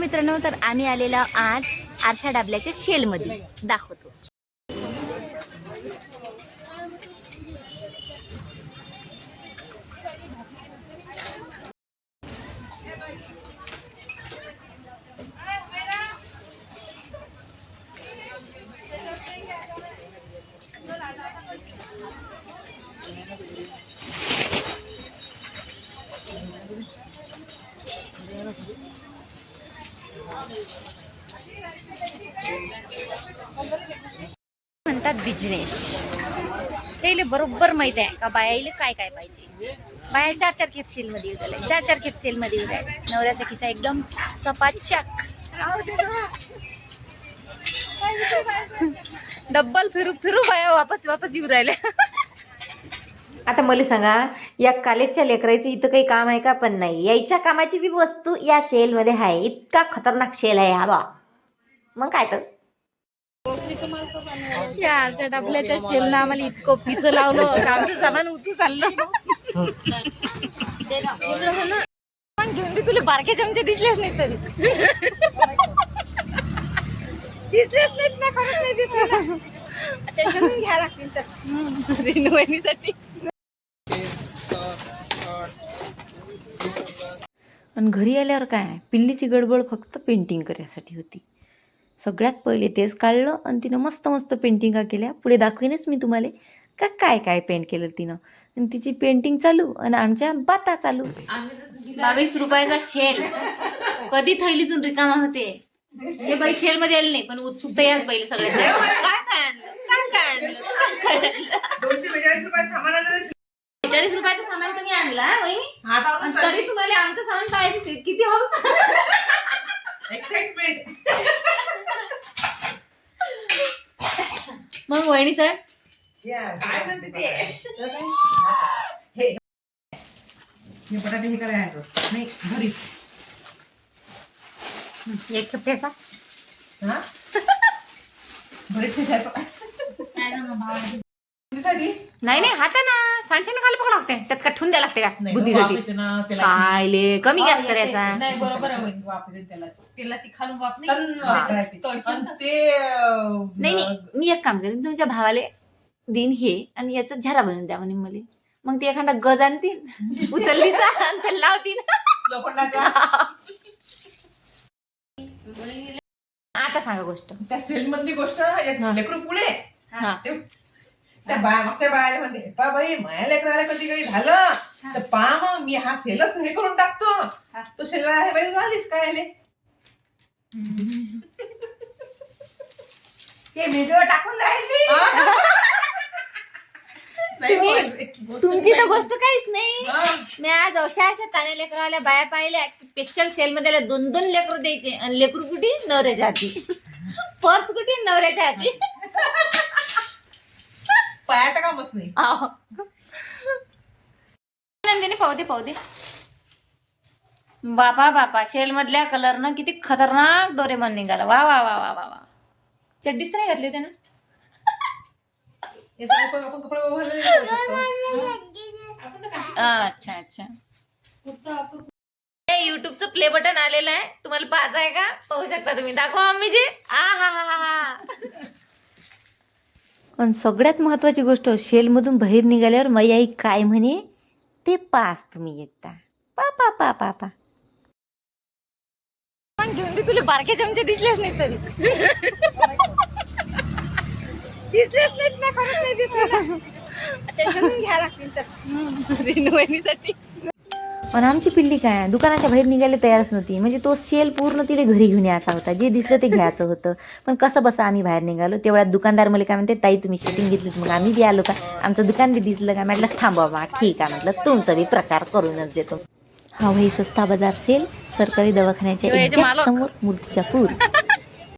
मित्रांनो तर आम्ही आलेलो आज आरशा डाबल्याच्या शेलमध्ये. दाखवतो. म्हणतात बिजनेस त्याला बरोबर माहीत आहे का बायाला काय काय पाहिजे? बाया चार चार खेप सेल मध्ये येऊ चार चार खेप सेल मध्ये येऊ राहिल्या. नवऱ्याचा किस्सा एकदम सपाचक डब्बल फिरू फिरू बाया वापस वापस येऊ राहिल्या. आता मला सांगा या कॉलेजच्या लेकराचं इथं काही काम आहे का? पण नाही. यायच्या कामाची बी वस्तू या सेलमध्ये आहे. इतका खतरनाक सेल आहे हा बा. मग काय तर. या आरशा डबल्याच्या शेलनं आम्हाला इतकं पिस लावलं. का आमचं सामान उतू चाललं? पण घेऊन बी तुला बारके चमचे दिसलेच नाहीत तरी. दिसलेच नाहीत ना खरंच नाही दिसले घ्या लागतील रेणुवाहिनीसाठी आणि घरी आल्यावर काय? पिल्लीची गडबड फक्त पेंटिंग करायसाठी होती. सगळ्यात पहिले तेच काढलं आणि तिनं मस्त मस्त पेंटिंगा केल्या. पुढे दाखवीनच मी तुम्हाला का काय काय पेंट केलं तिनं. आणि तिची पेंटिंग चालू आणि आमच्या बाता चालू. बावीस रुपयाचा शेल कधी थैलीतून रिकामा होते? हे बाई शेल मध्ये आले नाही पण उत्सुकता याच बाईला सगळ्यात काय काय आणलं? काय काय आणलं? बेचाळीस बेचाळीस रुपयाचं सामान तुम्ही आणला हा आणि तरी तुम्हाला आमचं सामान पाहायचे किती हौस. एक्साइटमेंट मग वहिनी साहेब काय म्हणते ते? हे. हे बटाटे हे करायचं नाही घरी. एक ठेसा हा? घरी ठेवायचं साठी नाही नाही हाता ना सांडशाने खाली पकडा लागते त्यात का ठेवून द्यायला लागते का नाही बुद्धीसाठी वाफ येते ना तेलाची. काय ले कमी गॅस करायचा नाही बरोबर आहे वहिनी. वाफ येते तेलाची. तेलाची खालून वाफ तन वाफ नाही राहते. तळशील आणि ना. ते अं, नाही नाही मी एक काम करेन तुमच्या भावाले दिन हे आणि याचा झरा बनवून द्या म्हणे मला मग ती एखादा गज आणतील उचललीचा आणि त्याला लावतील आता सांगा गोष्ट त्या सेल मधली गोष्ट एक हा. लेकरू पुढे हा. ते- त्या बाय मागच्या बाळाला म्हणते पा बाई माया लेकराला कधी काही झालं? तर पा मग मी हा सेलच हे करून टाकतो. तो सेल आहे बाई आलीस काय आले ते व्हिडिओ टाकून राहिली. नाही तुम्ही- बोल. तुमची तर गोष्ट काहीच नाही. हा. मी आज अशा अशा तान्या लेकरावाल्या बाया पाहिल्या स्पेशल सेल मध्ये दोन दोन लेकरू द्यायचे. आणि लेकरू कुठे? नवऱ्याच्या हाती. पर्स कुठे? नवऱ्याच्या हाती. पायाचं कामच नाही. आहो. नंदिनी पाहू दे पाहू दे. बापा बापा शेल मधल्या कलर न किती खतरनाक डोरेमॉन निघाला. वा वा वा वा वा वा. चड्डीच नाही घातली त्यानं याचा उपयोग आपण कपडे ओघायला करू शकतो. अच्छा अच्छा. युट्यूबचं प्ले बटन आलेलं आहे. तुम्हाला पाहायचं आहे का? पाहू शकता तुम्ही. दाखवा मम्मीजी आ हा हा हा. आणि सगळ्यात महत्वाची गोष्ट शेलमधून बाहेर निघाल्यावर माई आई काय म्हणे? ते पास तुम्ही एकदा. पा पा पा पा पा. पण घेऊन बी तुला बारके चमचे दिसलेच नाहीत तरी. दिसलेच नाहीत ना खरंच नाही दिसले लागतील पण आमची पिल्ली काय दुकानाच्या बाहेर निघायला तयारच नव्हती. म्हणजे तो सेल पूर्ण तिने घरी घेऊन यायचा होता. जे दिसलं ते घ्यायचं होतं. पण कसं बसं आम्ही बाहेर निघालो. तेवढ्यात दुकानदार मला काय म्हणते ताई तुम्ही शूटिंग घेतली मग आम्ही बी आलो का? आमचं दुकान बी दिसलं का? म्हटलं थांबवा ठीक आहे. म्हटलं तुमचा बी प्रचार करूनच देतो. हा भाई सस्ता बाजार सेल सरकारी दवाखान्याच्या. समोर मूर्तिजापूर